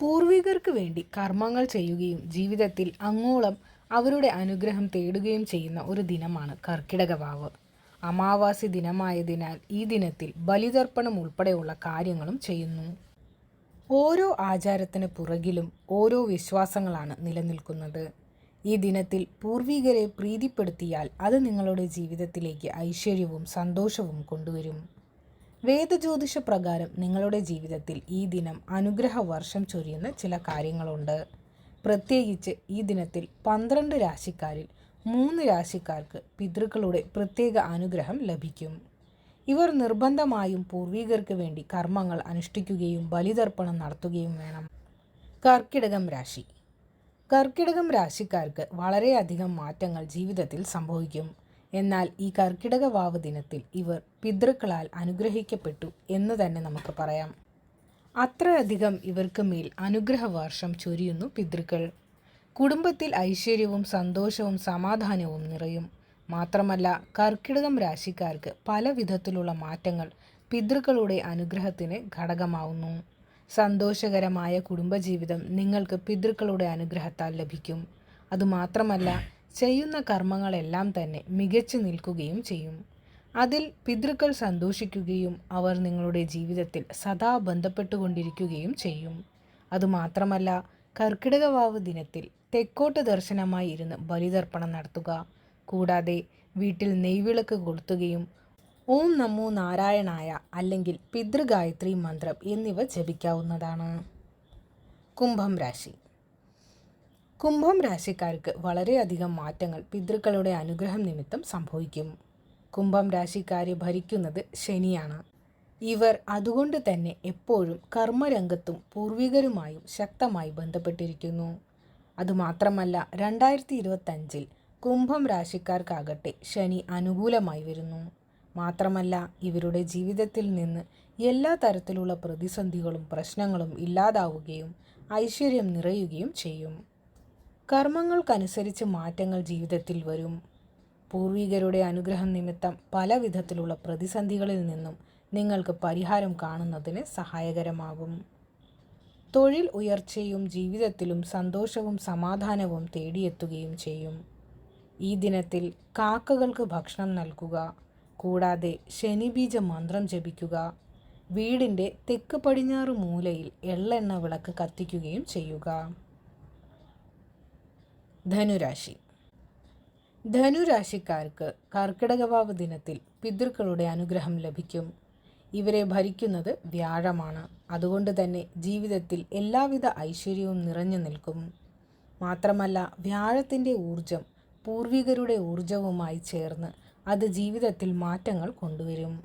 പൂർവികർക്ക് വേണ്ടി കർമ്മങ്ങൾ ചെയ്യുകയും ജീവിതത്തിൽ അങ്ങോളം അവരുടെ അനുഗ്രഹം തേടുകയും ചെയ്യുന്ന ഒരു ദിനമാണ് കർക്കിടക വാവ്. അമാവാസി ദിനമായതിനാൽ ഈ ദിനത്തിൽ ബലിതർപ്പണം ഉൾപ്പെടെയുള്ള കാര്യങ്ങളും ചെയ്യുന്നു. ഓരോ ആചാരത്തിന് പുറകിലും ഓരോ വിശ്വാസങ്ങളാണ് നിലനിൽക്കുന്നത്. ഈ ദിനത്തിൽ പൂർവികരെ പ്രീതിപ്പെടുത്തിയാൽ അത് നിങ്ങളുടെ ജീവിതത്തിലേക്ക് ഐശ്വര്യവും സന്തോഷവും കൊണ്ടുവരും. വേദജ്യോതിഷ പ്രകാരം നിങ്ങളുടെ ജീവിതത്തിൽ ഈ ദിനം അനുഗ്രഹ വർഷം ചൊരിയുന്ന ചില കാര്യങ്ങളുണ്ട്. പ്രത്യേകിച്ച് ഈ ദിനത്തിൽ പന്ത്രണ്ട് രാശിക്കാരിൽ മൂന്ന് രാശിക്കാർക്ക് പിതൃക്കളുടെ പ്രത്യേക അനുഗ്രഹം ലഭിക്കും. ഇവർ നിർബന്ധമായും പൂർവികർക്ക് വേണ്ടി കർമ്മങ്ങൾ അനുഷ്ഠിക്കുകയും ബലിതർപ്പണം നടത്തുകയും വേണം. കർക്കിടകം രാശി. കർക്കിടകം രാശിക്കാർക്ക് വളരെയധികം മാറ്റങ്ങൾ ജീവിതത്തിൽ സംഭവിക്കും. എന്നാൽ ഈ കർക്കിടക വാവ് ദിനത്തിൽ ഇവർ പിതൃക്കളാൽ അനുഗ്രഹിക്കപ്പെട്ടു എന്ന് തന്നെ നമുക്ക് പറയാം. അത്രയധികം ഇവർക്ക് മേൽ അനുഗ്രഹവർഷം ചൊരിയുന്നു പിതൃക്കൾ. കുടുംബത്തിൽ ഐശ്വര്യവും സന്തോഷവും സമാധാനവും നിറയും. മാത്രമല്ല കർക്കിടകം രാശിക്കാർക്ക് പല വിധത്തിലുള്ള മാറ്റങ്ങൾ പിതൃക്കളുടെ അനുഗ്രഹത്തിന് ഘടകമാവുന്നു. സന്തോഷകരമായ കുടുംബജീവിതം നിങ്ങൾക്ക് പിതൃക്കളുടെ അനുഗ്രഹത്താൽ ലഭിക്കും. അതുമാത്രമല്ല ചെയ്യുന്ന കർമ്മങ്ങളെല്ലാം തന്നെ മികച്ചു നിൽക്കുകയും ചെയ്യും. അതിൽ പിതൃക്കൾ സന്തോഷിക്കുകയും അവർ നിങ്ങളുടെ ജീവിതത്തിൽ സദാ ബന്ധപ്പെട്ടുകൊണ്ടിരിക്കുകയും ചെയ്യും. അതുമാത്രമല്ല കർക്കിടകവാവ് ദിനത്തിൽ തെക്കോട്ട് ദർശനമായി ഇരുന്ന് ബലിതർപ്പണം നടത്തുക. കൂടാതെ വീട്ടിൽ നെയ്വിളക്ക് കൊളുത്തുകയും ഓം നമോ നാരായണായ അല്ലെങ്കിൽ പിതൃഗായത്രി മന്ത്രം എന്നിവ ജപിക്കാവുന്നതാണ്. കുംഭം രാശി. കുംഭം രാശിക്കാർക്ക് വളരെയധികം മാറ്റങ്ങൾ പിതൃക്കളുടെ അനുഗ്രഹം നിമിത്തം സംഭവിക്കും. കുംഭം രാശിക്കാരെ ഭരിക്കുന്നത് ശനിയാണ്. ഇവർ അതുകൊണ്ട് തന്നെ എപ്പോഴും കർമ്മരംഗത്തും പൂർവികരുമായും ശക്തമായി ബന്ധപ്പെട്ടിരിക്കുന്നു. അതുമാത്രമല്ല രണ്ടായിരത്തി ഇരുപത്തഞ്ചിൽ കുംഭം രാശിക്കാർക്കാകട്ടെ ശനി അനുകൂലമായി വരുന്നു. മാത്രമല്ല ഇവരുടെ ജീവിതത്തിൽ നിന്ന് എല്ലാ തരത്തിലുള്ള പ്രതിസന്ധികളും പ്രശ്നങ്ങളും ഇല്ലാതാവുകയും ഐശ്വര്യം നിറയുകയും ചെയ്യും. കർമ്മങ്ങൾക്കനുസരിച്ച് മാറ്റങ്ങൾ ജീവിതത്തിൽ വരും. പൂർവികരുടെ അനുഗ്രഹം നിമിത്തം പല വിധത്തിലുള്ള പ്രതിസന്ധികളിൽ നിന്നും നിങ്ങൾക്ക് പരിഹാരം കാണുന്നതിന് സഹായകരമാകും. തൊഴിൽ ഉയർച്ചയും ജീവിതത്തിലും സന്തോഷവും സമാധാനവും തേടിയെത്തുകയും ചെയ്യും. ഈ ദിനത്തിൽ കാക്കകൾക്ക് ഭക്ഷണം നൽകുക കൂടാതെ ശനിബീജ മന്ത്രം ജപിക്കുക വീടിന്റെ തെക്ക് പടിഞ്ഞാറ് മൂലയിൽ എള്ളെണ്ണ വിളക്ക് കത്തിക്കുകയും ചെയ്യുക. ധനുരാശി. ധനുരാശിക്കാർക്ക് കർക്കിടകവാവ് ദിനത്തിൽ പിതൃക്കളുടെ അനുഗ്രഹം ലഭിക്കും. ഇവരെ ഭരിക്കുന്നത് വ്യാഴമാണ്. അതുകൊണ്ട് തന്നെ ജീവിതത്തിൽ എല്ലാവിധ ഐശ്വര്യവും നിറഞ്ഞു നിൽക്കും. മാത്രമല്ല വ്യാഴത്തിന്റെ ഊർജം പൂർവികരുടെ ഊർജവുമായി ചേർന്ന് അത് ജീവിതത്തിൽ മാറ്റങ്ങൾ കൊണ്ടുവരും.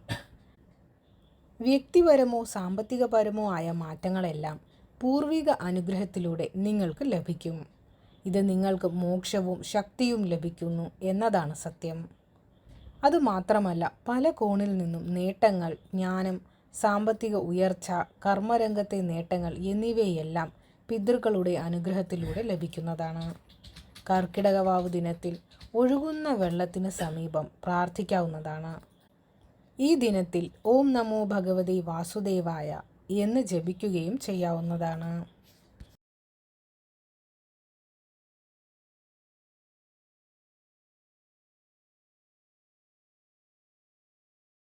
വ്യക്തിപരമോ സാമ്പത്തികപരമോ ആയ മാറ്റങ്ങളെല്ലാം പൂർവിക അനുഗ്രഹത്തിലൂടെ നിങ്ങൾക്ക് ലഭിക്കും. ഇത് നിങ്ങൾക്ക് മോക്ഷവും ശക്തിയും ലഭിക്കുന്നു എന്നതാണ് സത്യം. അതുമാത്രമല്ല പല കോണിൽ നിന്നും നേട്ടങ്ങൾ ജ്ഞാനം സാമ്പത്തിക ഉയർച്ച കർമ്മരംഗത്തെ നേട്ടങ്ങൾ എന്നിവയെല്ലാം പിതൃക്കളുടെ അനുഗ്രഹത്തിലൂടെ ലഭിക്കുന്നതാണ്. കർക്കിടകവാവ് ദിനത്തിൽ ഒഴുകുന്ന വെള്ളത്തിന് സമീപം പ്രാർത്ഥിക്കാവുന്നതാണ്. ഈ ദിനത്തിൽ ഓം നമോ ഭഗവതി വാസുദേവായ എന്ന് ജപിക്കുകയും ചെയ്യാവുന്നതാണ്.